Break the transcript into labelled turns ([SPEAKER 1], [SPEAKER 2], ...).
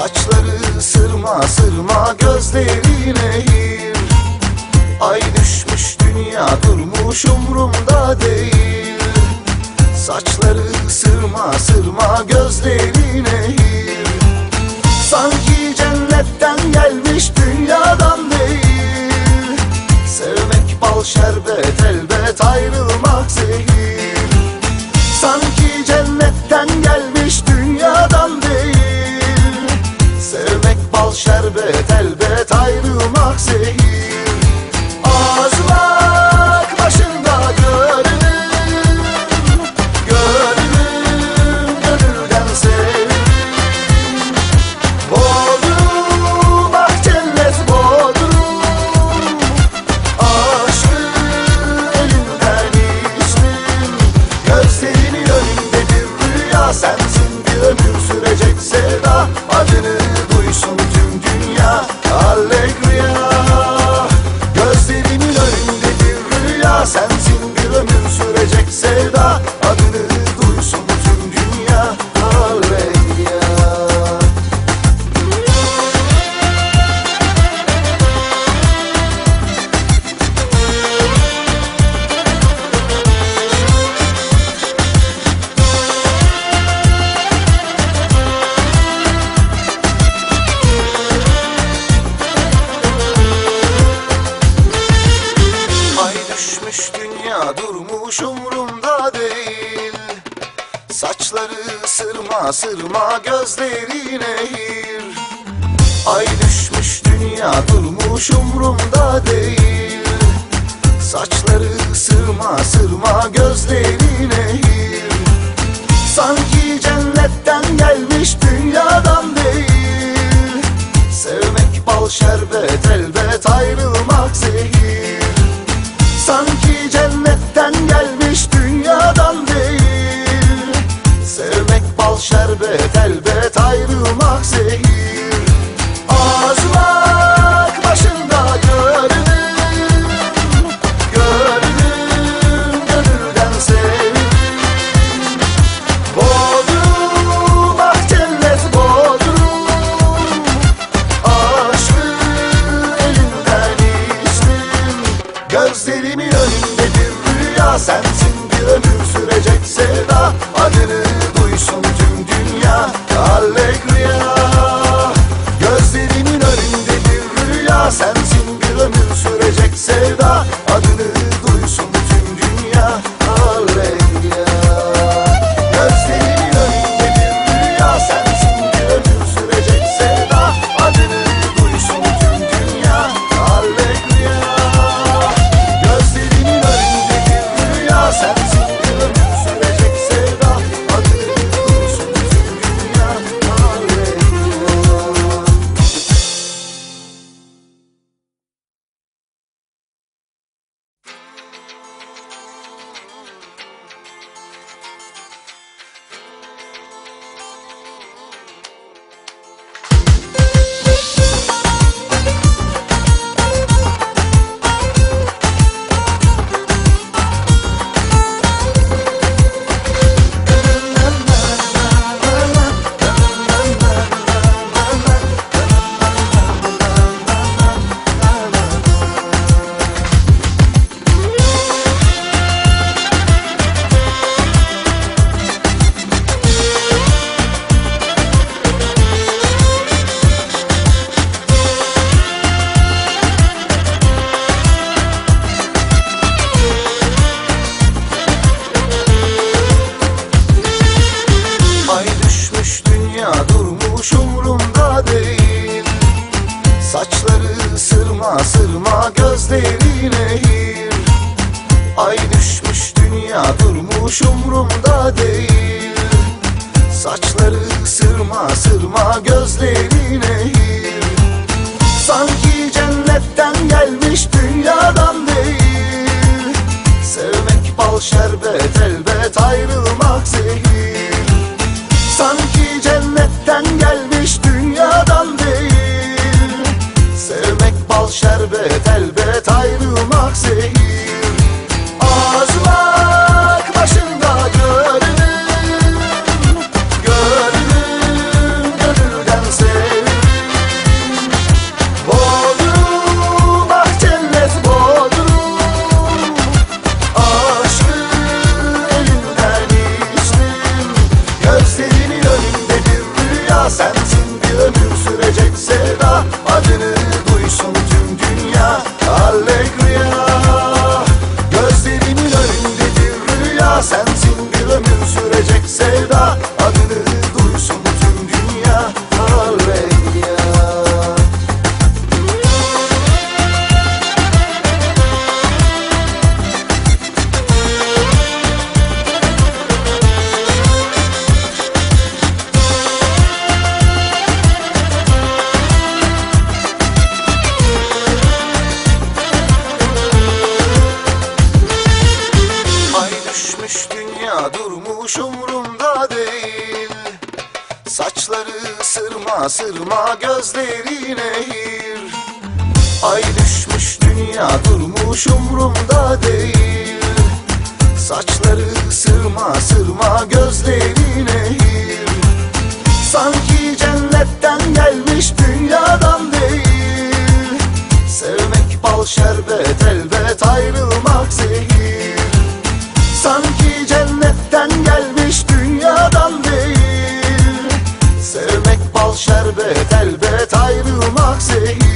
[SPEAKER 1] Saçları sırma sırma gözleri nehir Ay düşmüş dünya durmuş umrumda değil. Saçları sırma sırma gözleri nehir şerbet elbet ayrılmak zehir sırma sırma gözleri nehir Ay düşmüş dünya durmuş umrumda değil. Saçları sırma sırma gözleri nehir Sanki cennetten gelmiş dünyadan değil. Sevmek bal şerbet elbet ayrılmak zehir Önünde bir rüya. Sensin bir ömür sürecek sevda. Adını duysun tüm dünya. Allegria gözleri nehir Ay düşmüş dünya durmuş umrumda değil. Saçları sırma sırma gözleri nehir Sanki cennetten gelmiş dünyadan değil. Sevmek bal şerbet elbet ayrılmak zehir sevda acını sırma sırma gözleri nehir Ay düşmüş dünya durmuş umrumda değil. Saçları sırma sırma gözleri nehir Sanki cennetten gelmiş dünyadan değil. Sevmek bal şerbet elbet ayrı Say.